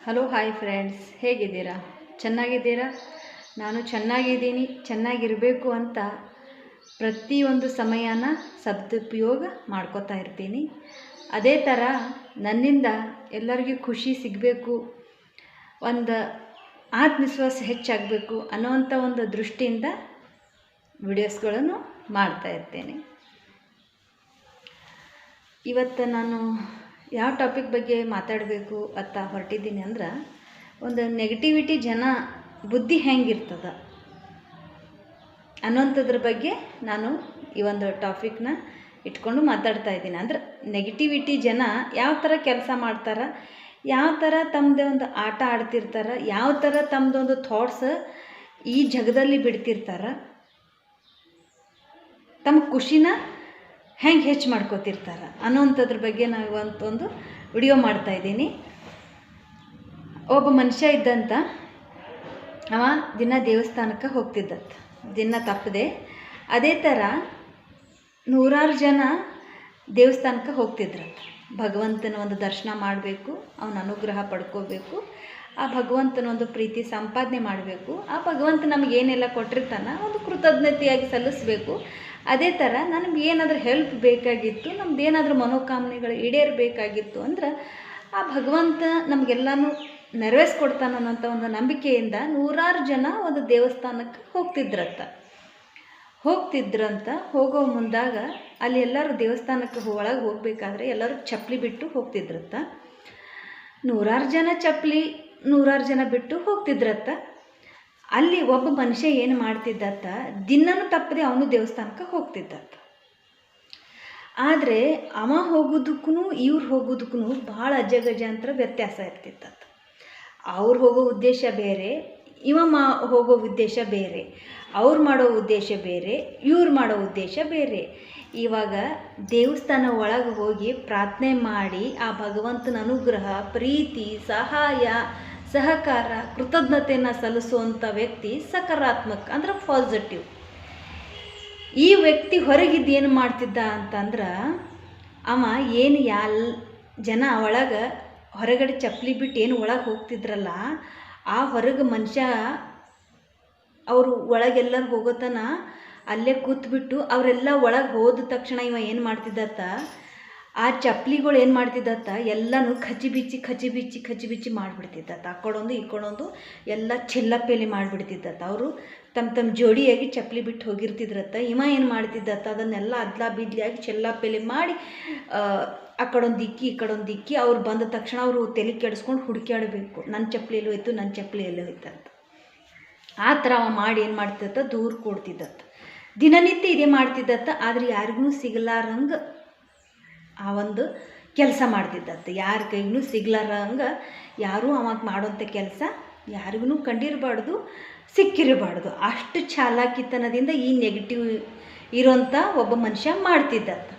Hello hi friends ಹೇಗಿದ್ದೀರಾ? ಚೆನ್ನಾಗಿದ್ದೀರಾ? ನಾನು ಚೆನ್ನಾಗಿದ್ದೀನಿ. ಚೆನ್ನಾಗಿರಬೇಕು ಅಂತ ಪ್ರತಿಯೊಂದು ಸಮಯನ ಸದುಪಯೋಗ ಮಾಡ್ಕೋತಾ ಇರ್ತೀನಿ. ಅದೇ ಥರ ನನ್ನಿಂದ ಎಲ್ಲರಿಗೂ ಖುಷಿ ಸಿಗಬೇಕು, ಒಂದು ಆತ್ಮವಿಶ್ವಾಸ ಹೆಚ್ಚಾಗಬೇಕು ಅನ್ನೋವಂಥ ಒಂದು ದೃಷ್ಟಿಯಿಂದ ವಿಡಿಯೋಸ್ಗಳನ್ನು ಮಾಡ್ತಾ ಇರ್ತೇನೆ. ಇವತ್ತು ನಾನು ಯಾವ ಟಾಪಿಕ್ ಬಗ್ಗೆ ಮಾತಾಡಬೇಕು ಅಂತ ಹೊರಟಿದ್ದೀನಿ ಅಂದ್ರೆ ಒಂದು ನೆಗೆಟಿವಿಟಿ ಜನ ಬುದ್ಧಿ ಹೆಂಗಿರ್ತದ? ಅನ್ನೋಂಥದ್ರ ಬಗ್ಗೆ ನಾನು ಈ ಒಂದು ಟಾಪಿಕ್ನ ಇಟ್ಕೊಂಡು ಮಾತಾಡ್ತಾ ಇದ್ದೀನಿ. ಅಂದ್ರೆ ನೆಗೆಟಿವಿಟಿ ಜನ ಯಾವ ಥರ ಕೆಲಸ ಮಾಡ್ತಾರೆ? ಯಾವ ಥರ ತಮ್ಮದೇ ಒಂದು ಆಟ ಆಡ್ತಿರ್ತಾರೆ? ಯಾವ ಥರ ತಮ್ಮದೊಂದು ಥಾಟ್ಸ್ ಈ ಜಗದಲ್ಲಿ ಬಿಡ್ತಿರ್ತಾರೆ? ತಮ್ಮ ಖುಷಿನ ಹೆಂಗೆ ಹೆಚ್ಚು ಮಾಡ್ಕೋತಿರ್ತಾರೆ ಅನ್ನೋವಂಥದ್ರ ಬಗ್ಗೆ ನಾವು ಇವತ್ತೊಂದು ವಿಡಿಯೋ ಮಾಡ್ತಾ ಇದ್ದೀನಿ. ಒಬ್ಬ ಮನುಷ್ಯ ಇದ್ದಂತ, ಅವ ದಿನ ದೇವಸ್ಥಾನಕ್ಕೆ ಹೋಗ್ತಿದ್ದಂತ. ದಿನ ತಪ್ಪದೆ. ಅದೇ ಥರ ನೂರಾರು ಜನ ದೇವಸ್ಥಾನಕ್ಕೆ ಹೋಗ್ತಿದ್ರಂತ. ಭಗವಂತನ ಒಂದು ದರ್ಶನ ಮಾಡಬೇಕು, ಅವನ ಅನುಗ್ರಹ ಪಡ್ಕೋಬೇಕು. ಆ ಭಗವಂತನ ಒಂದು ಪ್ರೀತಿ ಸಂಪಾದನೆ ಮಾಡಬೇಕು. ಆ ಭಗವಂತ ನಮ್ಗೆ ಏನೆಲ್ಲ ಕೊಟ್ಟಿರ್ತಾನ ಒಂದು ಕೃತಜ್ಞತೆಯಾಗಿ ಸಲ್ಲಿಸಬೇಕು. ಅದೇ ಥರ ನನಗೆ ಏನಾದರೂ ಹೆಲ್ಪ್ ಬೇಕಾಗಿತ್ತು, ನಮ್ದು ಏನಾದರೂ ಮನೋಕಾಮನೆಗಳು ಈಡೇರಬೇಕಾಗಿತ್ತು ಅಂದ್ರೆ ಆ ಭಗವಂತ ನಮಗೆಲ್ಲನೂ ನೆರವೇರಿಸ್ಕೊಡ್ತಾನ ಅನ್ನೋಂಥ ಒಂದು ನಂಬಿಕೆಯಿಂದ ನೂರಾರು ಜನ ಒಂದು ದೇವಸ್ಥಾನಕ್ಕೆ ಹೋಗ್ತಿದ್ರಂತ. ಹೋಗ್ತಿದ್ರಂತ, ಹೋಗೋ ಮುಂದಾಗ ಅಲ್ಲಿ ಎಲ್ಲರೂ ದೇವಸ್ಥಾನಕ್ಕೆ ಒಳಗೆ ಹೋಗಬೇಕಾದ್ರೆ ಎಲ್ಲರೂ ಚಪ್ಪಲಿ ಬಿಟ್ಟು ಹೋಗ್ತಿದ್ರಂತ. ನೂರಾರು ಜನ ಚಪ್ಪಲಿ ನೂರಾರು ಜನ ಬಿಟ್ಟು ಹೋಗ್ತಿದ್ರತ್ತ. ಅಲ್ಲಿ ಒಬ್ಬ ಮನುಷ್ಯ ಏನು ಮಾಡ್ತಿದ್ದತ್ತ? ದಿನನೂ ತಪ್ಪದೆ ಅವನು ದೇವಸ್ಥಾನಕ್ಕೆ ಹೋಗ್ತಿದ್ದತ್ತ. ಆದರೆ ಅವ ಹೋಗೋದಕ್ಕೂ ಇವ್ರು ಹೋಗೋದಕ್ಕೂ ಭಾಳ ಅಜಗಜಾಂತರ ವ್ಯತ್ಯಾಸ ಇರ್ತಿತ್ತತ್ತ. ಅವ್ರು ಹೋಗೋ ಉದ್ದೇಶ ಬೇರೆ, ಇವ ಮಾ ಹೋಗೋ ಉದ್ದೇಶ ಬೇರೆ, ಅವ್ರು ಮಾಡೋ ಉದ್ದೇಶ ಬೇರೆ, ಇವ್ರು ಮಾಡೋ ಉದ್ದೇಶ ಬೇರೆ. ಇವಾಗ ದೇವಸ್ಥಾನ ಒಳಗೆ ಹೋಗಿ ಪ್ರಾರ್ಥನೆ ಮಾಡಿ ಆ ಭಗವಂತನ ಅನುಗ್ರಹ, ಪ್ರೀತಿ, ಸಹಾಯ, ಸಹಕಾರ, ಕೃತಜ್ಞತೆಯನ್ನು ಸಲ್ಲಿಸುವಂಥ ವ್ಯಕ್ತಿ ಸಕಾರಾತ್ಮಕ ಅಂದ್ರೆ ಪಾಸಿಟಿವ್ ಈ ವ್ಯಕ್ತಿ ಹೊರಗಿದ್ದು ಏನು ಮಾಡ್ತಿದ್ದ ಅಂತಂದ್ರೆ ಅವ ಏನು ಯಾಲ್ ಜನ ಒಳಗೆ ಹೊರಗಡೆ ಚಪ್ಪಲಿ ಬಿಟ್ಟು ಏನು ಒಳಗೆ ಹೋಗ್ತಿದ್ರಲ್ಲ, ಆ ಹೊರಗೆ ಮನುಷ್ಯ ಅವರು ಒಳಗೆಲ್ಲರೂ ಹೋಗೋತನ ಅಲ್ಲೇ ಕೂತ್ಬಿಟ್ಟು ಅವರೆಲ್ಲ ಒಳಗೆ ಹೋದ ತಕ್ಷಣ ಇವ ಏನು ಮಾಡ್ತಿದ್ದತ್ತ? ಆ ಚಪ್ಪಲಿಗಳು ಏನು ಮಾಡ್ತಿದ್ದತ್ತ? ಎಲ್ಲನೂ ಖಚಿ ಬಿಚ್ಚಿ ಖಚಿ ಬಿಚ್ಚಿ ಖಚಿ ಬಿಚ್ಚಿ ಮಾಡಿಬಿಡ್ತಿದ್ದತ್ತ. ಆ ಕಡೊಂದು, ಈ ಎಲ್ಲ ಚಿಲ್ಲಪ್ಪೆಲಿ ಮಾಡಿಬಿಡ್ತಿದ್ದತ್ತ. ಅವರು ತಮ್ಮ ತಮ್ಮ ಜೋಡಿಯಾಗಿ ಚಪ್ಪಲಿ ಬಿಟ್ಟು ಹೋಗಿರ್ತಿದ್ರತ್ತ. ಇವ ಏನು ಮಾಡ್ತಿದ್ದತ್ತ? ಅದನ್ನೆಲ್ಲ ಅದ್ಲ ಬಿದ್ಲಿಯಾಗಿ ಚೆಲ್ಲಪೇಲಿ ಮಾಡಿ, ಆ ಕಡೊಂದು ಇಕ್ಕಿ, ಈ ಕಡೊಂದು ದಿಕ್ಕಿ ಅವ್ರು ಬಂದ ತಕ್ಷಣ ಅವರು ತಲೆ ಕೆಡಿಸ್ಕೊಂಡು ಹುಡುಕ್ಯಾಡಬೇಕು. ನನ್ನ ಚಪ್ಪಲಿ ಎಲ್ಲಿ ಹೋಯ್ತು ನನ್ನ ಚಪ್ಪಲಿ ಎಲ್ಲಿ ಹೋಯ್ತಂತ. ಆ ಥರ ಅವ ಮಾಡಿ ಏನು ಮಾಡ್ತಿದ್ದ ದೂರ ಕೊಡ್ತಿದ್ದತ್ತ. ದಿನನಿತ್ಯ ಇದೇ ಮಾಡ್ತಿದ್ದತ್ತ, ಆದರೆ ಯಾರಿಗೂ ಸಿಗಲಾರಂಗೆ ಆ ಒಂದು ಕೆಲಸ ಮಾಡ್ತಿದ್ದತ್ತ. ಯಾರ ಕೈಗೂ ಸಿಗ್ಲಾರಂಗೆ, ಯಾರೂ ಅವಾಗ ಮಾಡೋಂಥ ಕೆಲಸ ಯಾರಿಗೂ ಕಂಡಿರಬಾರ್ದು, ಸಿಕ್ಕಿರಬಾರ್ದು. ಅಷ್ಟು ಚಾಲಾಕಿತನದಿಂದ ಈ ನೆಗೆಟಿವ್ ಇರೋಂಥ ಒಬ್ಬ ಮನುಷ್ಯ ಮಾಡ್ತಿದ್ದತ್ತ.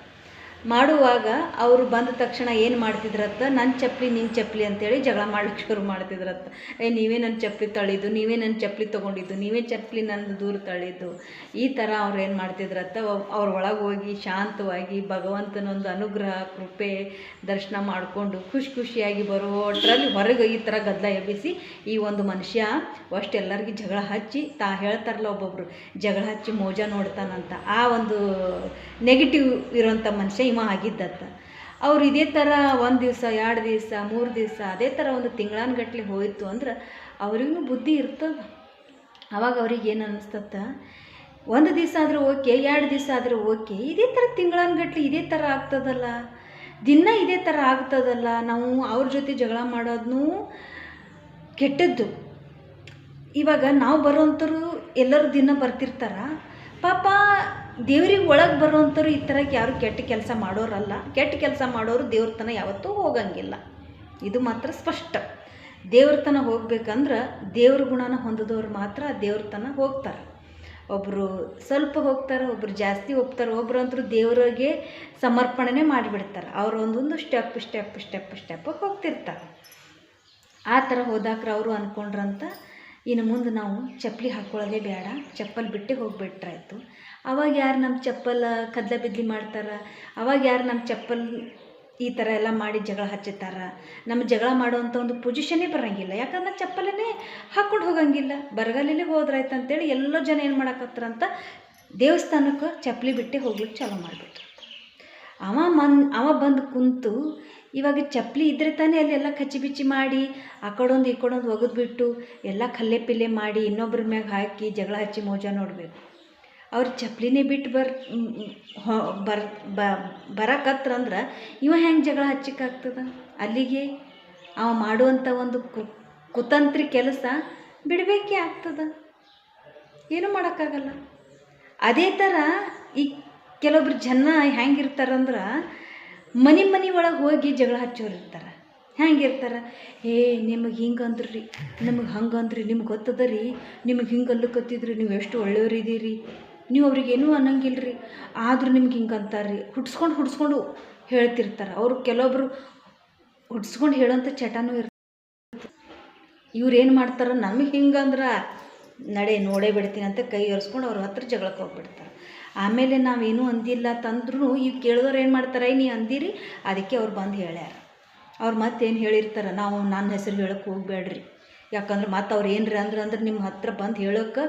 ಮಾಡುವಾಗ ಅವರು ಬಂದ ತಕ್ಷಣ ಏನು ಮಾಡ್ತಿದ್ರತ್ತ? ನನ್ನ ಚಪ್ಪಲಿ ನಿನ್ನ ಚಪ್ಪಲಿ ಅಂತೇಳಿ ಜಗಳ ಮಾಡ್ಲಿಕ್ಕೆ ಶುರು ಮಾಡ್ತಿದ್ರತ್ತ. ಏ, ನೀವೇ ನನ್ನ ಚಪ್ಪಲಿ ತಳ್ಳಿದ್ದು, ನೀವೇ ನನ್ನ ಚಪ್ಪಲಿ ತೊಗೊಂಡಿದ್ದು, ನೀವೇ ಚಪ್ಪಲಿ ನನ್ನ ದೂರ ತಳ್ಳಿದ್ದು. ಈ ಥರ ಅವ್ರು ಏನು ಮಾಡ್ತಿದ್ರತ್ತ? ಅವ್ರ ಒಳಗೆ ಹೋಗಿ ಶಾಂತವಾಗಿ ಭಗವಂತನೊಂದು ಅನುಗ್ರಹ, ಕೃಪೆ, ದರ್ಶನ ಮಾಡಿಕೊಂಡು ಖುಷಿ ಖುಷಿಯಾಗಿ ಬರೋಟ್ರಲ್ಲಿ ಹೊರಗೆ ಈ ಥರ ಗದ್ದಲ ಎಬ್ಬಿಸಿ ಈ ಒಂದು ಮನುಷ್ಯ ಅಷ್ಟು ಎಲ್ಲರಿಗೂ ಜಗಳ ಹಚ್ಚಿ ತಾ ಹೇಳ್ತಾರಲ್ಲ ಒಬ್ಬೊಬ್ಬರು ಜಗಳ ಹಚ್ಚಿ ಮೋಜ ನೋಡ್ತಾನಂತ. ಆ ಒಂದು ನೆಗೆಟಿವ್ ಇರೋಂಥ ಮನುಷ್ಯ ಇವ ಆಗಿದ್ದತ್ತ. ಅವ್ರು ಇದೇ ಥರ ಒಂದು ದಿವಸ, ಎರಡು ದಿವಸ, ಮೂರು ದಿವಸ, ಅದೇ ಥರ ಒಂದು ತಿಂಗಳಾನ್ಗಟ್ಲೆ ಹೋಯಿತು ಅಂದ್ರೆ ಅವ್ರಿಗೂ ಬುದ್ಧಿ ಇರ್ತದೆ. ಅವಾಗ ಅವ್ರಿಗೆ ಏನು ಅನ್ನಿಸ್ತತ್ತ ಒಂದು ದಿವಸ ಆದರೂ ಓಕೆ, ಎರಡು ದಿವಸ ಆದರೂ ಓಕೆ, ಇದೇ ಥರ ತಿಂಗಳಾನ್ಗಟ್ಲೆ ಇದೇ ಥರ ಆಗ್ತದಲ್ಲ. ದಿನ ಇದೇ ಥರ ಆಗ್ತದಲ್ಲ. ನಾವು ಅವ್ರ ಜೊತೆ ಜಗಳ ಮಾಡೋದನ್ನೂ ಕೆಟ್ಟದ್ದು. ಇವಾಗ ನಾವು ಬರೋಂಥರು ಎಲ್ಲರೂ ದಿನ ಬರ್ತಿರ್ತಾರ. ಪಾಪ ದೇವ್ರಿಗೆ ಒಳಗೆ ಬರೋವಂಥವ್ರು ಈ ಥರಕ್ಕೆ ಯಾರು ಕೆಟ್ಟ ಕೆಲಸ ಮಾಡೋರಲ್ಲ. ಕೆಟ್ಟ ಕೆಲಸ ಮಾಡೋರು ದೇವ್ರ ತನ ಯಾವತ್ತೂ ಹೋಗಂಗಿಲ್ಲ. ಇದು ಮಾತ್ರ ಸ್ಪಷ್ಟ. ದೇವ್ರ ತನ ಹೋಗ್ಬೇಕಂದ್ರೆ ದೇವ್ರ ಗುಣನ ಹೊಂದಿದವ್ರು ಮಾತ್ರ ದೇವ್ರ ತನ ಹೋಗ್ತಾರೆ. ಒಬ್ಬರು ಸ್ವಲ್ಪ ಹೋಗ್ತಾರೆ ಒಬ್ಬರು ಜಾಸ್ತಿ ಹೋಗ್ತಾರೆ ಒಬ್ಬರು ಅಂತೂ ದೇವರಿಗೆ ಸಮರ್ಪಣೆ ಮಾಡಿಬಿಡ್ತಾರೆ. ಅವ್ರು ಒಂದೊಂದು ಸ್ಟೆಪ್ ಸ್ಟೆಪ್ ಸ್ಟೆಪ್ ಸ್ಟೆಪ್ ಹೋಗ್ತಿರ್ತಾರೆ. ಆ ಥರ ಹೋದಾಕ್ರೆ ಅವರು ಅಂದ್ಕೊಂಡ್ರಂತ ಇನ್ನು ಮುಂದೆ ನಾವು ಚಪ್ಪಲಿ ಹಾಕ್ಕೊಳ್ಳೋದೇ ಬೇಡ. ಚಪ್ಪಲ್ ಬಿಟ್ಟೆ ಹೋಗ್ಬಿಟ್ರಾಯ್ತು. ಅವಾಗ ಯಾರು ನಮ್ಮ ಚಪ್ಪಲ್ ಕದ್ಲ ಬಿದ್ಲಿ ಮಾಡ್ತಾರೆ? ಅವಾಗ ಯಾರು ನಮ್ಮ ಚಪ್ಪಲ್ ಈ ಥರ ಎಲ್ಲ ಮಾಡಿ ಜಗಳ ಹಚ್ಚುತ್ತಾರೆ? ನಮ್ಮ ಜಗಳ ಮಾಡುವಂಥ ಒಂದು ಪೊಸಿಷನ್ನೇ ಬರೋಂಗಿಲ್ಲ. ಯಾಕಂದ್ರೆ ಚಪ್ಪಲನ್ನೇ ಹಾಕ್ಕೊಂಡು ಹೋಗಂಗಿಲ್ಲ. ಬರಗಾಲಲ್ಲಿ ಹೋದ್ರಾಯ್ತು ಅಂತೇಳಿ ಎಲ್ಲೋ ಜನ ಏನು ಮಾಡಕತ್ತಾರಂತ ದೇವಸ್ಥಾನಕ್ಕೆ ಚಪ್ಪಲಿ ಬಿಟ್ಟೆ ಹೋಗ್ಲಿಕ್ಕೆ ಚಾಲೂ ಮಾಡಿಬಿಟ್ರು. ಅವ ಮನ್, ಅವ ಬಂದು ಕುಂತು ಇವಾಗ ಚಪ್ಪಲಿ ಇದ್ರೆ ತಾನೇ ಅಲ್ಲೆಲ್ಲ ಕಚ್ಚಿ ಬಿಚ್ಚಿ ಮಾಡಿ, ಆ ಕಡೊಂದು ಈ ಕಡೊಂದು ಒಗೆದ್ಬಿಟ್ಟು ಎಲ್ಲ ಕಲ್ಲೆ ಪಿಲ್ಲೆ ಮಾಡಿ ಇನ್ನೊಬ್ರ ಮ್ಯಾಗ ಹಾಕಿ ಜಗಳ ಹಚ್ಚಿ ಮೋಜ ನೋಡಬೇಕು. ಅವ್ರು ಚಪ್ಪಲಿನೇ ಬಿಟ್ಟು ಬರ್ ಬರ್ ಬ ಬರಕತ್ರಂದ್ರೆ ಇವ ಹೆಂಗೆ ಜಗಳ ಹಚ್ಚಕ್ಕಾಗ್ತದ? ಅಲ್ಲಿಗೆ ಅವ ಮಾಡುವಂಥ ಒಂದು ಕು, ಕುತಂತ್ರಿ ಕೆಲಸ ಬಿಡಬೇಕೇ ಆಗ್ತದ. ಏನೂ ಮಾಡೋಕ್ಕಾಗಲ್ಲ. ಅದೇ ಥರ ಈ ಕೆಲವೊಬ್ರು ಜನ ಹೆಂಗಿರ್ತಾರಂದ್ರೆ ಮನೆ ಮನೆ ಒಳಗೆ ಹೋಗಿ ಜಗಳ ಹಚ್ಚೋರು ಇರ್ತಾರೆ. ಹೆಂಗಿರ್ತಾರೆ ಏ, ನಿಮಗೆ ಹಿಂಗೆ ಅಂದ್ರಿ, ನಿಮಗೆ ಹಂಗೆ ಅಂದ್ರಿ, ನಿಮ್ಗೆ ಗೊತ್ತದ ರೀ? ನಿಮಗೆ ಹಿಂಗೆ ಅಲ್ಲಕತ್ತಿದ್ರಿ ನೀವು ಎಷ್ಟು ಒಳ್ಳೆಯವ್ರು ಇದೀರಿ? ನೀವು ಅವ್ರಿಗೇನೂ ಅನ್ನಂಗಿಲ್ಲ ರೀ ಆದರೂ ನಿಮ್ಗೆ ಹಿಂಗೆ ಅಂತಾರೆ ರೀ ಹುಟ್ಸ್ಕೊಂಡು ಹುಡ್ಸ್ಕೊಂಡು ಹೇಳ್ತಿರ್ತಾರೆ. ಅವರು ಕೆಲವೊಬ್ರು ಹುಡ್ಸ್ಕೊಂಡು ಹೇಳೋಂಥ ಚಟನೂ ಇರ್ತಾರೆ ಇವ್ರು ಏನು ಮಾಡ್ತಾರೆ? ನಮಗೆ ಹಿಂಗಂದ್ರೆ ನಡೆ, ನೋಡೇ ಬಿಡ್ತೀನಿ ಅಂತ ಕೈ ಒರೆಸ್ಕೊಂಡು ಅವ್ರ ಹತ್ರ ಜಗಳಕ್ಕೆ ಹೋಗ್ಬಿಡ್ತಾರೆ. ಆಮೇಲೆ ನಾವೇನು ಅಂದಿಲ್ಲ ತಂದ್ರೂ ಈಗ ಕೇಳಿದವ್ರು ಏನು ಮಾಡ್ತಾರೆ ನೀ ಅಂದಿರಿ? ಅದಕ್ಕೆ ಅವ್ರು ಬಂದು ಹೇಳ್ಯಾರ. ಅವ್ರು ಮತ್ತೇನು ಹೇಳಿರ್ತಾರೆ, ನಾವು ನನ್ನ ಹೆಸರು ಹೇಳಕ್ಕೆ ಹೋಗ್ಬೇಡ್ರಿ ಯಾಕಂದ್ರೆ ಮತ್ತೆ ಅವ್ರು ಏನ್ರಿ ಅಂದ್ರೆ ಅಂದ್ರೆ ನಿಮ್ಮ ಹತ್ರ ಬಂದು ಹೇಳೋಕೆ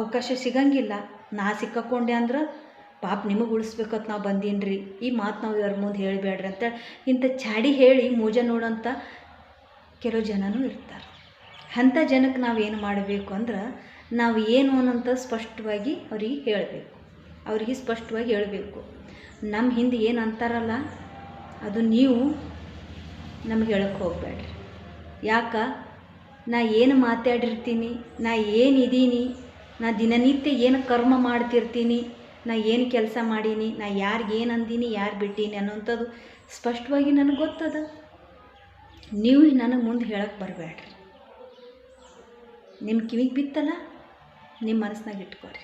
ಅವಕಾಶ ಸಿಗಂಗಿಲ್ಲ. ನಾ ಸಿಕ್ಕಾಕೊಂಡೆ ಅಂದ್ರೆ ಪಾಪ ನಿಮಗೆ ಉಳಿಸ್ಬೇಕತ್ ನಾವು ಬಂದೀನಿ ರೀ ಈ ಮಾತು ನಾವು ಇವ್ರ ಮುಂದೆ ಹೇಳಬೇಡ್ರಿ ಅಂತ ಇಂಥ ಚಾಡಿ ಹೇಳಿ ಮೂಜ ನೋಡೋಂಥ ಕೆಲವು ಜನನೂ ಇರ್ತಾರೆ. ಅಂಥ ಜನಕ್ಕೆ ನಾವು ಏನು ಮಾಡಬೇಕು ಅಂದ್ರೆ ನಾವು ಏನು ಅನ್ನೋಂಥ ಸ್ಪಷ್ಟವಾಗಿ ಅವ್ರಿಗೆ ಹೇಳಬೇಕು. ಅವರಿಗೆ ಸ್ಪಷ್ಟವಾಗಿ ಹೇಳಬೇಕು. ನಮ್ಮ ಹಿಂದೆ ಏನು ಅಂತಾರಲ್ಲ, ಅದು ನೀವು ನಮ್ಗೆ ಹೇಳಕ್ಕೆ ಹೋಗಬೇಡ್ರಿ ಯಾಕೆ? ನಾ ಏನು ಮಾತಾಡಿರ್ತೀನಿ, ನಾ ಏನಿದ್ದೀನಿ ನಾ ದಿನನಿತ್ಯ ಏನು ಕರ್ಮ ಮಾಡ್ತಿರ್ತೀನಿ, ನಾ ಏನು ಕೆಲಸ ಮಾಡೀನಿ, ನಾ ಯಾರಿಗೆ ಏನು ಅಂದೀನಿ, ಯಾರು ಬಿಟ್ಟೀನಿ ಅನ್ನೋಂಥದ್ದು ಸ್ಪಷ್ಟವಾಗಿ ನನಗೆ ಗೊತ್ತದ. ನೀವು ನನಗೆ ಮುಂದೆ ಹೇಳಕ್ಕೆ ಬರಬೇಡ್ರಿ ನಿಮ್ಮ ಕಿವಿಗೆ ಬಿತ್ತಲ್ಲ ನಿಮ್ಮ ಮನಸ್ಸಿನಾಗ ಇಟ್ಕೊರಿ.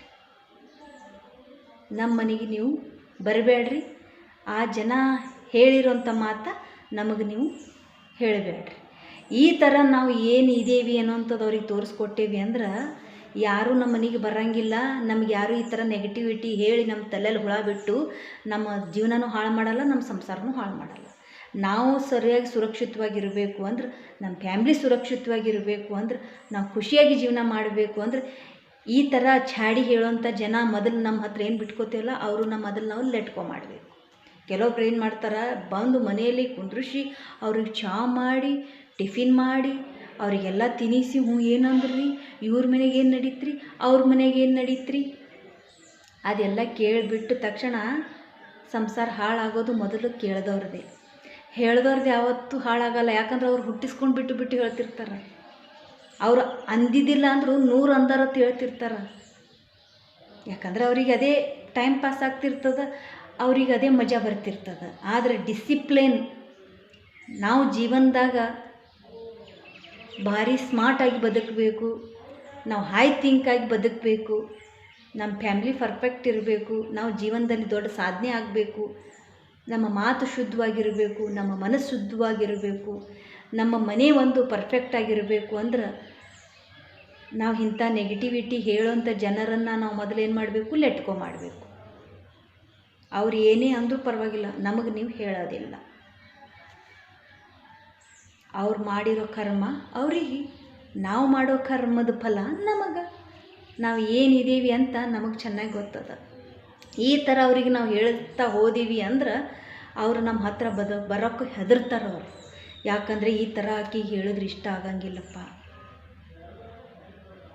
ನಮ್ಮ ಮನೆಗೆ ನೀವು ಬರಬೇಡ್ರಿ. ಆ ಜನ ಹೇಳಿರೋಂಥ ಮಾತು ನಮಗೆ ನೀವು ಹೇಳಬೇಡ್ರಿ. ಈ ಥರ ನಾವು ಏನು ಇದ್ದೀವಿ ಅನ್ನೋಂಥದ್ದು ಅವ್ರಿಗೆ ತೋರಿಸ್ಕೊಟ್ಟೇವಿ ಅಂದ್ರೆ, ಯಾರೂ ನಮ್ಮ ಮನೆಗೆ ಬರಂಗಿಲ್ಲ. ನಮ್ಗೆ ಯಾರು ಈ ಥರ ನೆಗೆಟಿವಿಟಿ ಹೇಳಿ ನಮ್ಮ ತಲೆಯಲ್ಲಿ ಹುಳ ಬಿಟ್ಟು ನಮ್ಮ ಜೀವನನೂ ಹಾಳು ಮಾಡಲ್ಲ ನಮ್ಮ ಸಂಸಾರನೂ ಹಾಳು ಮಾಡಲ್ಲ. ನಾವು ಸರಿಯಾಗಿ ಸುರಕ್ಷಿತವಾಗಿರಬೇಕು ಅಂದ್ರೆ ನಮ್ಮ ಫ್ಯಾಮ್ಲಿ ಸುರಕ್ಷಿತವಾಗಿರಬೇಕು ಅಂದ್ರೆ, ನಾವು ಖುಷಿಯಾಗಿ ಜೀವನ ಮಾಡಬೇಕು ಅಂದ್ರೆ, ಈ ಥರ ಚಾಡಿ ಹೇಳೋಂಥ ಜನ ಮೊದಲು ನಮ್ಮ ಹತ್ರ ಏನು ಬಿಟ್ಕೋತೀವಲ್ಲ, ಅವರು ನಮ್ಮ ಮೊದಲು ನಾವು ಲೆಟ್ಕೊ ಮಾಡಬೇಕು. ಕೆಲವೊಬ್ರು ಏನು ಮಾಡ್ತಾರೆ, ಬಂದು ಮನೆಯಲ್ಲಿ ಕುಂದ್ರಿಸಿ ಅವ್ರಿಗೆ ಚಹಾ ಮಾಡಿ, ಟಿಫಿನ್ ಮಾಡಿ, ಅವರಿಗೆಲ್ಲ ತಿನ್ನಿಸಿ ಹ್ಞೂ ಏನಂದ್ರಿ, ಇವ್ರ ಮನೆಗೆ ಏನು ನಡೀತ್ರಿ, ಅವ್ರ ಮನೆಗೆ ಏನು ನಡೀತ್ರಿ? ಅದೆಲ್ಲ ಕೇಳಿಬಿಟ್ಟು ತಕ್ಷಣ ಸಂಸಾರ ಹಾಳಾಗೋದು ಮೊದಲು ಕೇಳ್ದವ್ರದ್ದೇ ಹೇಳ್ದವ್ರದ್ದು ಯಾವತ್ತೂ ಹಾಳಾಗಲ್ಲ. ಯಾಕಂದ್ರೆ ಅವ್ರು ಹುಟ್ಟಿಸ್ಕೊಂಡು ಬಿಟ್ಟು ಬಿಟ್ಟು ಹೇಳ್ತಿರ್ತಾರೆ. ಅವರು ಅಂದಿದ್ದಿಲ್ಲ ಅಂದರೂ ನೂರು ಅಂದಾರತ್ ಹೇಳ್ತಿರ್ತಾರೆ. ಯಾಕಂದ್ರೆ ಅವ್ರಿಗೆ ಅದೇ ಟೈಮ್ ಪಾಸ್ ಆಗ್ತಿರ್ತದೆ, ಅವ್ರಿಗೆ ಅದೇ ಮಜಾ ಬರ್ತಿರ್ತದೆ. ಆದರೆ ಡಿಸಿಪ್ಲಿನ್ ನಾವು ಜೀವನದಾಗ ಭಾರಿ ಸ್ಮಾರ್ಟಾಗಿ ಬದುಕಬೇಕು, ನಾವು ಹೈ ಥಿಂಕಾಗಿ ಬದುಕಬೇಕು ನಮ್ಮ ಫ್ಯಾಮ್ಲಿ ಪರ್ಫೆಕ್ಟ್ ಇರಬೇಕು, ನಾವು ಜೀವನದಲ್ಲಿ ದೊಡ್ಡ ಸಾಧನೆ ಆಗಬೇಕು. ನಮ್ಮ ಮಾತು ಶುದ್ಧವಾಗಿರಬೇಕು, ನಮ್ಮ ಮನಸ್ಸು ಶುದ್ಧವಾಗಿರಬೇಕು, ನಮ್ಮ ಮನೆ ಒಂದು ಪರ್ಫೆಕ್ಟಾಗಿರಬೇಕು ಅಂದ್ರೆ ನಾವು ಇಂಥ ನೆಗೆಟಿವಿಟಿ ಹೇಳೋಂಥ ಜನರನ್ನು ನಾವು ಮೊದಲೇನು ಮಾಡಬೇಕು? ಲೆಟ್ಕೊ ಮಾಡಬೇಕು. ಅವ್ರು ಏನೇ ಅಂದರೂ ಪರವಾಗಿಲ್ಲ, ನಮಗೆ ನೀವು ಹೇಳೋದಿಲ್ಲ. ಅವ್ರು ಮಾಡಿರೋ ಕರ್ಮ ಅವರಿಗೆ, ನಾವು ಮಾಡೋ ಕರ್ಮದ ಫಲ ನಮಗೆ. ನಾವು ಏನಿದ್ದೀವಿ ಅಂತ ನಮಗೆ ಚೆನ್ನಾಗಿ ಗೊತ್ತದ. ಈ ಥರ ಅವ್ರಿಗೆ ನಾವು ಹೇಳ್ತಾ ಹೋದೀವಿ ಅಂದ್ರೆ ಅವರು ನಮ್ಮ ಹತ್ರ ಬದ ಬರೋಕ್ಕೆ ಹೆದರ್ತಾರೆ ಅವರು. ಯಾಕಂದರೆ ಈ ಥರ ಆಕಿಗೆ ಹೇಳಿದ್ರೆ ಇಷ್ಟ ಆಗಂಗಿಲ್ಲಪ್ಪ.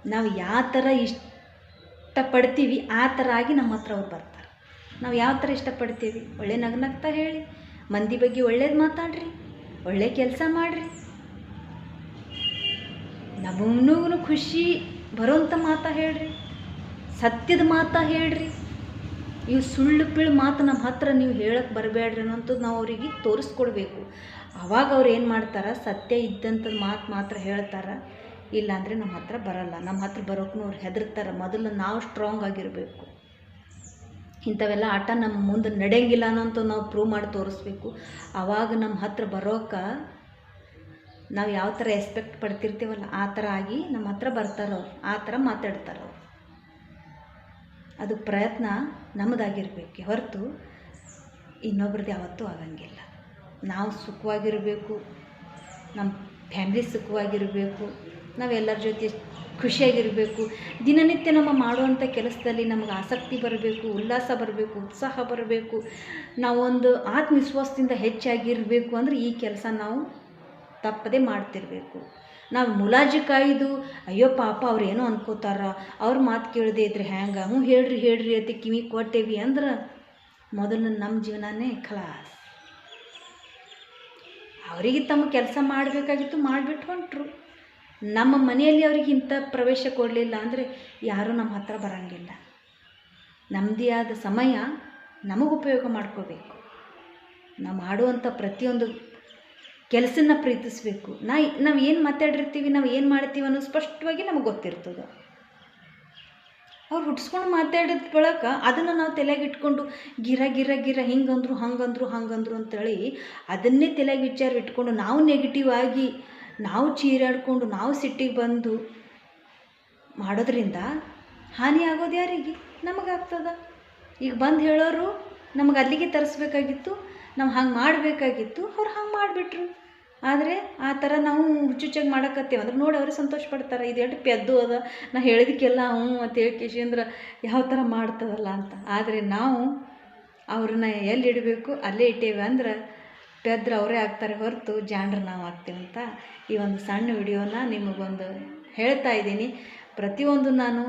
ನಾವು ಯಾವ ಥರ ಇಷ್ಟಪಡ್ತೀವಿ, ಆ ಥರ ಆಗಿ ನಮ್ಮ ಹತ್ರ ಅವ್ರು ಬರ್ತಾರೆ. ನಾವು ಯಾವ ಥರ ಇಷ್ಟಪಡ್ತೀವಿ? ಒಳ್ಳೆ ನಗ್ನಗ್ತಾ ಹೇಳಿ. ಮಂದಿ ಬಗ್ಗೆ ಒಳ್ಳೇದು ಮಾತಾಡ್ರಿ. ಒಳ್ಳೆ ಕೆಲಸ ಮಾಡಿರಿ. ನಮಗೂ ಖುಷಿ ಬರೋಂಥ ಮಾತಾ ಹೇಳ್ರಿ. ಸತ್ಯದ ಮಾತಾ ಹೇಳ್ರಿ. ಇವು ಸುಳ್ಳು ಪಿಳ್ಳು ಮಾತು ನಮ್ಮ ಹತ್ರ ನೀವು ಹೇಳಕ್ಕೆ ಬರಬೇಡ್ರಿ ಅನ್ನೋಂಥದ್ದು ನಾವು ಅವರಿಗೆ ತೋರಿಸ್ಕೊಡ್ಬೇಕು. ಆವಾಗ ಅವ್ರು ಏನು ಮಾಡ್ತಾರೆ? ಸತ್ಯ ಇದ್ದಂಥದ್ದು ಮಾತು ಮಾತ್ರ ಹೇಳ್ತಾರೆ. ಇಲ್ಲಾಂದರೆ ನಮ್ಮ ಹತ್ರ ಬರಲ್ಲ. ನಮ್ಮ ಹತ್ರ ಬರೋಕ್ಕೂ ಅವ್ರು ಹೆದರ್ತಾರೆ. ಮೊದಲು ನಾವು ಸ್ಟ್ರಾಂಗ್ ಆಗಿರಬೇಕು. ಇಂಥವೆಲ್ಲ ಆಟ ನಮ್ಮ ಮುಂದೆ ನಡೆಯಂಗಿಲ್ಲ ಅನ್ನೋಂಥ ನಾವು ಪ್ರೂವ್ ಮಾಡಿ ತೋರಿಸ್ಬೇಕು. ಆವಾಗ ನಮ್ಮ ಹತ್ರ ಬರೋಕೆ ನಾವು ಯಾವ ಥರ ಎಕ್ಸ್ಪೆಕ್ಟ್ ಪಡ್ತಿರ್ತೀವಲ್ಲ, ಆ ಥರ ಆಗಿ ನಮ್ಮ ಹತ್ರ ಬರ್ತಾರೆ ಆ ಥರ ಮಾತಾಡ್ತಾರೆ ಅವ್ರು. ಅದು ಪ್ರಯತ್ನ ನಮ್ಮದಾಗಿರ್ಬೇಕು. ಹೊರತು ಇನ್ನೊಬ್ರದ್ದು ಯಾವತ್ತೂ ಆಗಂಗಿಲ್ಲ. ನಾವು ಸುಖವಾಗಿರಬೇಕು, ನಮ್ಮ ಫ್ಯಾಮ್ಲಿ ಸುಖವಾಗಿರಬೇಕು, ನಾವೆಲ್ಲರ ಜೊತೆ ಖುಷಿಯಾಗಿರಬೇಕು. ದಿನನಿತ್ಯ ನಮ್ಮ ಮಾಡುವಂಥ ಕೆಲಸದಲ್ಲಿ ನಮಗೆ ಆಸಕ್ತಿ ಬರಬೇಕು, ಉಲ್ಲಾಸ ಬರಬೇಕು, ಉತ್ಸಾಹ ಬರಬೇಕು. ನಾವೊಂದು ಆತ್ಮವಿಶ್ವಾಸದಿಂದ ಹೆಚ್ಚಾಗಿರಬೇಕು ಅಂದರೆ ಈ ಕೆಲಸ ನಾವು ತಪ್ಪದೇ ಮಾಡ್ತಿರಬೇಕು. ನಾವು ಮುಲಾಜಿ ಕಾಯ್ದು, ಅಯ್ಯೋ ಪಾಪ ಅವ್ರು ಏನೋ ಅನ್ಕೋತಾರ, ಅವ್ರ ಮಾತು ಕೇಳದೆ ಇದ್ರೆ ಹ್ಯಾಂಗ? ಹ್ಞೂ ಹೇಳ್ರಿ ಹೇಳ್ರಿ ಅಂತ ಕಿವಿ ಕೊಟ್ಟೇವಿ ಅಂದ್ರೆ ಮೊದಲು ನಮ್ಮ ಜೀವನನೇ ಖಲಾಸ್. ಅವರಿಗೆ ತಮ್ಮ ಕೆಲಸ ಮಾಡಬೇಕಾಗಿತ್ತು ಮಾಡಿಬಿಟ್ಟು ಹೊಂಟ್ರು. ನಮ್ಮ ಮನೆಯಲ್ಲಿ ಅವ್ರಿಗೆ ಇಂಥ ಪ್ರವೇಶ ಕೊಡಲಿಲ್ಲ ಅಂದರೆ ಯಾರೂ ನಮ್ಮ ಹತ್ರ ಬರೋಂಗಿಲ್ಲ. ನಮ್ಮದೇ ಆದ ಸಮಯ ನಮಗೆ ಉಪಯೋಗ ಮಾಡ್ಕೋಬೇಕು. ನಾವು ಮಾಡುವಂಥ ಪ್ರತಿಯೊಂದು ಕೆಲಸನ ಪ್ರೀತಿಸಬೇಕು. ನಾ ನಾವು ಏನು ಮಾತಾಡಿರ್ತೀವಿ, ನಾವು ಏನು ಮಾಡ್ತೀವಿ ಅನ್ನೋದು ಸ್ಪಷ್ಟವಾಗಿ ನಮಗೆ ಗೊತ್ತಿರ್ತದೆ. ಅವ್ರು ಹುಟ್ಸ್ಕೊಂಡು ಮಾತಾಡಿದ ಬಳಕ ಅದನ್ನು ನಾವು ತಲೆಗಿಟ್ಕೊಂಡು ಗಿರ ಗಿರ ಗಿರ, ಹಿಂಗಂದ್ರು, ಹಂಗಂದ್ರು ಹಂಗಂದ್ರು ಅಂತೇಳಿ ಅದನ್ನೇ ತಲೆಗೆ ವಿಚಾರ ಇಟ್ಕೊಂಡು ನಾವು ನೆಗೆಟಿವ್ ಆಗಿ ನಾವು ಚೀರಾಡ್ಕೊಂಡು ನಾವು ಸಿಟ್ಟಿಗೆ ಬಂದು ಮಾಡೋದ್ರಿಂದ ಹಾನಿ ಆಗೋದು ಯಾರಿಗೆ? ನಮಗಾಗ್ತದ ಈಗ ಬಂದು ಹೇಳೋರು ನಮಗೆ ಅಲ್ಲಿಗೆ ತರಿಸ್ಬೇಕಾಗಿತ್ತು, ನಾವು ಹಂಗೆ ಮಾಡಬೇಕಾಗಿತ್ತು, ಅವ್ರು ಹಂಗೆ ಮಾಡಿಬಿಟ್ರು. ಆದರೆ ಆ ಥರ ನಾವು ಹುಚ್ಚುಚ್ಚಾಗಿ ಮಾಡಕತ್ತೀವಿ. ಅಂದ್ರೆ ನೋಡಿ ಅವ್ರು ಸಂತೋಷ ಪಡ್ತಾರೆ ಇದು ಎಷ್ಟು ಪೆದ್ದು ಅದ. ನಾ ಹೇಳಿದಕ್ಕೆಲ್ಲ ಹ್ಞೂ ಅಂತ ಹೇಳಿ ಅಂದ್ರೆ ಯಾವ ಥರ ಮಾಡ್ತದಲ್ಲ ಅಂತ. ಆದರೆ ನಾವು ಅವ್ರನ್ನ ಎಲ್ಲಿ ಇಡಬೇಕು, ಅಲ್ಲೇ ಇಟ್ಟೇವೆ ಅಂದ್ರೆ ಪೆದ್ರೆ ಅವರೇ ಆಗ್ತಾರೆ ಹೊರತು ಜಾಣ್ರು ನಾವು ಆಗ್ತೇವೆ ಅಂತ ಈ ಒಂದು ಸಣ್ಣ ವಿಡಿಯೋನ ನಿಮಗೊಂದು ಹೇಳ್ತಾ ಇದ್ದೀನಿ. ಪ್ರತಿಯೊಂದು ನಾನು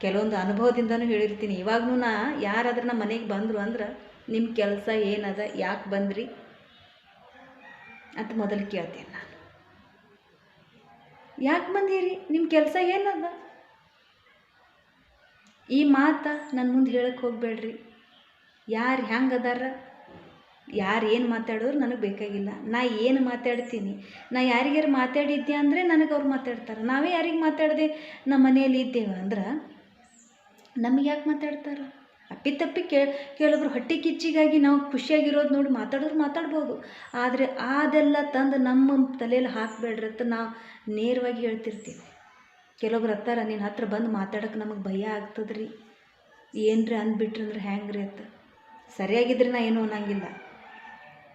ಕೆಲವೊಂದು ಅನುಭವದಿಂದನೂ ಹೇಳಿರ್ತೀನಿ. ಇವಾಗೂ ನಾ ಯಾರಾದ್ರೂ ನಮ್ಮ ಮನೆಗೆ ಬಂದರು ಅಂದ್ರೆ ನಿಮ್ಮ ಕೆಲಸ ಏನದ, ಯಾಕೆ ಬಂದ್ರಿ? ಅಂತ ಮೊದಲು ಕೇಳ್ತೀನಿ ನಾನು. ಯಾಕೆ ಬಂದೀರಿ? ನಿಮ್ಮ ಕೆಲಸ ಏನದ? ಈ ಮಾತು ನನ್ನ ಮುಂದೆ ಹೇಳಕ್ಕೆ ಹೋಗಬೇಡ್ರಿ. ಯಾರು ಹೆಂಗೆ ಅದಾರ? ಯಾರು ಏನು ಮಾತಾಡೋರು ನನಗೆ ಬೇಕಾಗಿಲ್ಲ. ನಾ ಏನು ಮಾತಾಡ್ತೀನಿ? ನಾ ಯಾರಿಗಾರು ಮಾತಾಡಿದ್ದೆ ಅಂದರೆ ನನಗೆ ಅವ್ರು ಮಾತಾಡ್ತಾರೆ. ನಾವೇ ಯಾರಿಗೆ ಮಾತಾಡದೆ? ನಮ್ಮ ಮನೆಯಲ್ಲಿ ಇದ್ದೇವೆ ಅಂದ್ರೆ ನಮಗೆ ಯಾಕೆ ಮಾತಾಡ್ತಾರೆ? ಅಪ್ಪಿತಪ್ಪಿ ಕೇ ಕೆಲವೊಬ್ರು ಹೊಟ್ಟೆ ಕಿಚ್ಚಿಗಾಗಿ ನಾವು ಖುಷಿಯಾಗಿರೋದು ನೋಡಿ ಮಾತಾಡೋರು ಮಾತಾಡ್ಬೋದು. ಆದರೆ ಅದೆಲ್ಲ ತಂದು ನಮ್ಮ ತಲೆಯಲ್ಲಿ ಹಾಕಬೇಡ್ರಿ ಅಂತ ನಾವು ನೇರವಾಗಿ ಹೇಳ್ತಿರ್ತೀವಿ. ಕೆಲವೊಬ್ರು ಹತ್ತಾರ ನಿನ್ನ ಹತ್ರ ಬಂದು ಮಾತಾಡೋಕೆ ನಮಗೆ ಭಯ ಆಗ್ತದ್ರಿ. ಏನ್ರಿ ಅಂದ್ಬಿಟ್ರಿ ಅಂದ್ರೆ ಹ್ಯಾಂಗೆ ರೀ ಅಂತ. ಸರಿಯಾಗಿದ್ರೆ ನಾ ಏನೂ ಅನ್ನಂಗಿಲ್ಲ.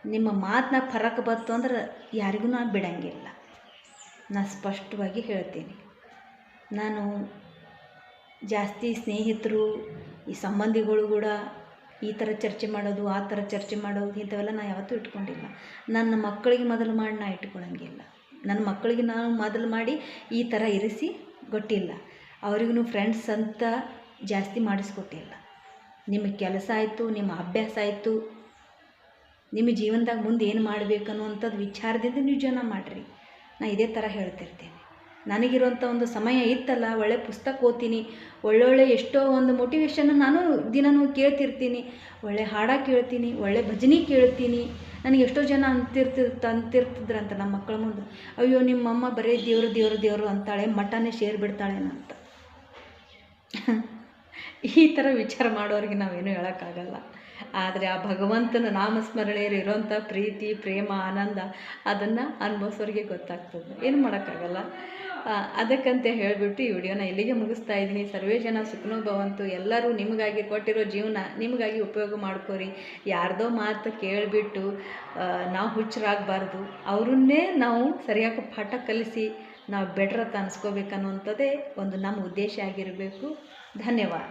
ನಿಮ್ಮ ಮಾತನ್ನ ಫರಕ್ ಬಂತು ಅಂದ್ರೆ ಯಾರಿಗೂ ನಾನು ಬಿಡಂಗಿಲ್ಲ. ನಾನು ಸ್ಪಷ್ಟವಾಗಿ ಹೇಳ್ತೀನಿ. ನಾನು ಜಾಸ್ತಿ ಸ್ನೇಹಿತರು ಈ ಸಂಬಂಧಿಗಳು ಕೂಡ ಈ ಥರ ಚರ್ಚೆ ಮಾಡೋದು, ಆ ಥರ ಚರ್ಚೆ ಮಾಡೋದು, ಇಂಥವೆಲ್ಲ ನಾನು ಯಾವತ್ತೂ ಇಟ್ಕೊಂಡಿಲ್ಲ. ನನ್ನ ಮಕ್ಕಳಿಗೆ ಮೊದಲು ಮಾಡಿ ನಾ ಇಟ್ಕೊಳಂಗಿಲ್ಲ. ನನ್ನ ಮಕ್ಕಳಿಗೆ ನಾನು ಮೊದಲು ಮಾಡಿ ಈ ಥರ ಇರಿಸಿ ಗೊತ್ತಿಲ್ಲ. ಅವ್ರಿಗೂ ಫ್ರೆಂಡ್ಸ್ ಅಂತ ಜಾಸ್ತಿ ಮಾಡಿಸ್ಕೊಟ್ಟಿಲ್ಲ. ನಿಮಗೆ ಕೆಲಸ ಆಯಿತು, ನಿಮ್ಮ ಅಭ್ಯಾಸ ಆಯಿತು, ನಿಮ್ಮ ಜೀವನದಾಗ ಮುಂದೆ ಏನು ಮಾಡಬೇಕು ಅನ್ನುವಂಥದ್ದು ವಿಚಾರದಿಂದ ನೀವು ಜನ ಮಾಡಿರಿ. ನಾನು ಇದೇ ಥರ ಹೇಳ್ತಿರ್ತೀನಿ. ನನಗಿರುವಂಥ ಒಂದು ಸಮಯ ಇತ್ತಲ್ಲ, ಒಳ್ಳೆ ಪುಸ್ತಕ ಓದ್ತೀನಿ, ಒಳ್ಳೊಳ್ಳೆ ಎಷ್ಟೋ ಒಂದು ಮೋಟಿವೇಶನ್ ನಾನು ದಿನವೂ ಕೇಳ್ತಿರ್ತೀನಿ, ಒಳ್ಳೆ ಹಾಡ ಕೇಳ್ತೀನಿ, ಒಳ್ಳೆ ಭಜನೆ ಕೇಳ್ತೀನಿ. ನನಗೆ ಎಷ್ಟೋ ಜನ ಅಂತಿರ್ತಿರ್ ಅಂತಿರ್ತಿದ್ರಂತ ನಮ್ಮ ಮಕ್ಕಳ ಮುಂದೆ. ಅಯ್ಯೋ, ನಿಮ್ಮಮ್ಮ ಬರೀ ದೇವರು ದೇವರು ದೇವರು ಅಂತಾಳೆ, ಮಠನೇ ಶೇರ್ ಬಿಡ್ತಾಳೇನಂತ ಈ ಥರ ವಿಚಾರ ಮಾಡೋರಿಗೆ ನಾವೇನು ಹೇಳೋಕ್ಕಾಗಲ್ಲ. ಆದರೆ ಆ ಭಗವಂತನ ನಾಮಸ್ಮರಣೆಯಲ್ಲಿ ಇರೋಂಥ ಪ್ರೀತಿ, ಪ್ರೇಮ, ಆನಂದ, ಅದನ್ನು ಅನುಭವಿಸೋರಿಗೆ ಗೊತ್ತಾಗ್ತದೆ. ಏನು ಮಾಡೋಕ್ಕಾಗಲ್ಲ? ಅದಕ್ಕಂತ ಹೇಳಿಬಿಟ್ಟು ಈ ವಿಡಿಯೋನ ಇಲ್ಲಿಗೆ ಮುಗಿಸ್ತಾ ಇದ್ದೀನಿ. ಸರ್ವೇ ಜನ ಸುಖನೋ ಭವಂತು. ಎಲ್ಲರೂ ನಿಮಗಾಗಿ ಕೊಟ್ಟಿರೋ ಜೀವನ ನಿಮಗಾಗಿ ಉಪಯೋಗ ಮಾಡ್ಕೋರಿ. ಯಾರ್ದೋ ಮಾತು ಕೇಳಿಬಿಟ್ಟು ನಾವು ಹುಚ್ಚರಾಗಬಾರ್ದು. ಅವರನ್ನೇ ನಾವು ಸರಿಯಾಗಿ ಪಾಠ ಕಲಿಸಿ ನಾವು ಬೆಟ್ರ್ ಅಂತ ಅನ್ಸ್ಕೋಬೇಕನ್ನುವಂಥದ್ದೇ ಒಂದು ನಮ್ಮ ಉದ್ದೇಶ ಆಗಿರಬೇಕು. ಧನ್ಯವಾದ.